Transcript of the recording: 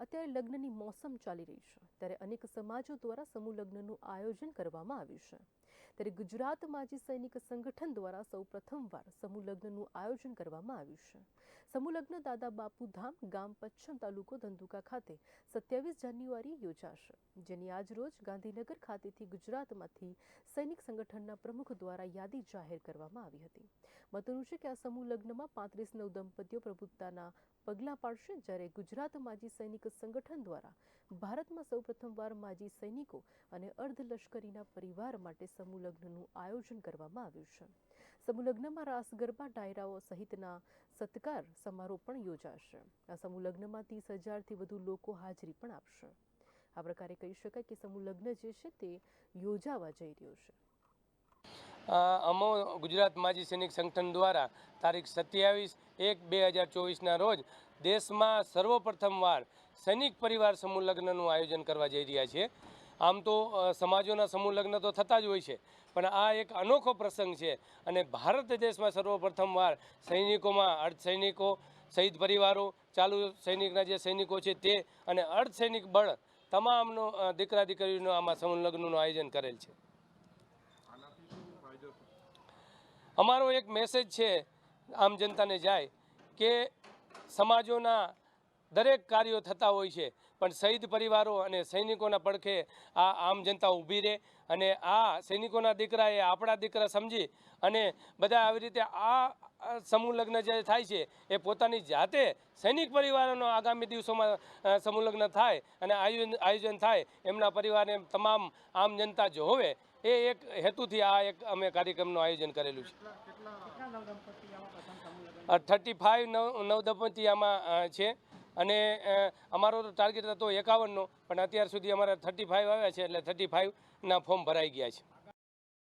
અત્યારે લગ્નની મોસમ ચાલી રહી છે. ત્યારે અનેક સમાજો દ્વારા સમૂહ લગ્નનું આયોજન કરવામાં આવ્યું છે. ત્યારે ગુજરાત માજી સૈનિક સંગઠન દ્વારા સૌ પ્રથમવાર સમૂહ લગ્નનું આયોજન કરવામાં આવ્યું છે. સમૂહ લગ્ન દાદા બાપુ ધામ ગામ પચ્છમ તાલુકો ધંધુકા ખાતે સત્યાવીસ જાન્યુઆરી યોજાશે, જેની આજરોજ ગાંધીનગર ખાતેથી ગુજરાતમાંથી સૈનિક સંગઠનના પ્રમુખ દ્વારા યાદી જાહેર કરવામાં આવી હતી. મતનું છે કે આ સમૂહ લગ્નમાં પાંત્રીસ નવ દંપતીઓ પ્રભુત્તાના પગલાં પાડશે, જ્યારે ગુજરાત માજી સૈનિક સંગઠન દ્વારા ભારતમાં સૌપ્રથમવાર માજી સૈનિકો અને અર્ધલશ્કરીના પરિવાર માટે સમૂહ લગ્નનું આયોજન કરવામાં આવ્યું છે. સમૂહ લગ્નમાં રાસ ગરબા ડાયરાઓ સહિતના સત્કાર સમારોહ પણ યોજાશે. આ સમૂહ લગ્નમાં ત્રીસ હજારથી વધુ લોકો હાજરી પણ આપશે. આ પ્રકારે કહી શકાય કે સમૂહ લગ્ન જે છે તે યોજાવા જઈ રહ્યો છે. અમો ગુજરાત માજી સૈનિક સંગઠન દ્વારા તારીખ સત્યાવીસ એક બે હજાર ચોવીસના રોજ દેશમાં સર્વપ્રથમવાર સૈનિક પરિવાર સમૂહ લગ્નનું આયોજન કરવા જઈ રહ્યા છીએ આમ તો સમાજોના સમૂહ લગ્ન તો થતા જ હોય છે, પણ આ એક અનોખો પ્રસંગ છે અને ભારત દેશમાં સર્વપ્રથમવાર સૈનિકોમાં અર્ધ સૈનિકો શહીદ પરિવારો, ચાલુ સૈનિકના જે સૈનિકો છે તે અને અર્ધ સૈનિક બળ તમામનો દીકરા દીકરીનું આમાં સંલગ્નનું આયોજન કરેલ છે. અમારો એક મેસેજ છે, આમ જનતાને જાય, કે સમાજોના દરેક કાર્યો થતા હોય છે. પણ શહીદ પરિવારો અને સૈનિકોના પડખે આ આમ જનતા ઊભી રહે અને આ સૈનિકોના દીકરા એ આપણા દીકરા સમજી અને બધા આવી રીતે આ સમૂહ લગ્ન જે થાય છે એ પોતાની જાતે સૈનિક પરિવારોનો આગામી દિવસોમાં સમૂહ લગ્ન થાય અને આયોજન આયોજન થાય એમના પરિવારને તમામ આમ જનતા જોવે એ એક હેતુથી આ એક અમે કાર્યક્રમનું આયોજન કરેલું છે. થર્ટી ફાઇવ નવ નવ દંપતી આમાં છે. અને અમારો તો ટાર્ગેટ હતો એકાવનનો, પણ અત્યાર સુધી અમારા થર્ટી ફાઇવ આવ્યા છે, એટલે થર્ટી ફાઇવના ફોર્મ ભરાઈ ગયા છે.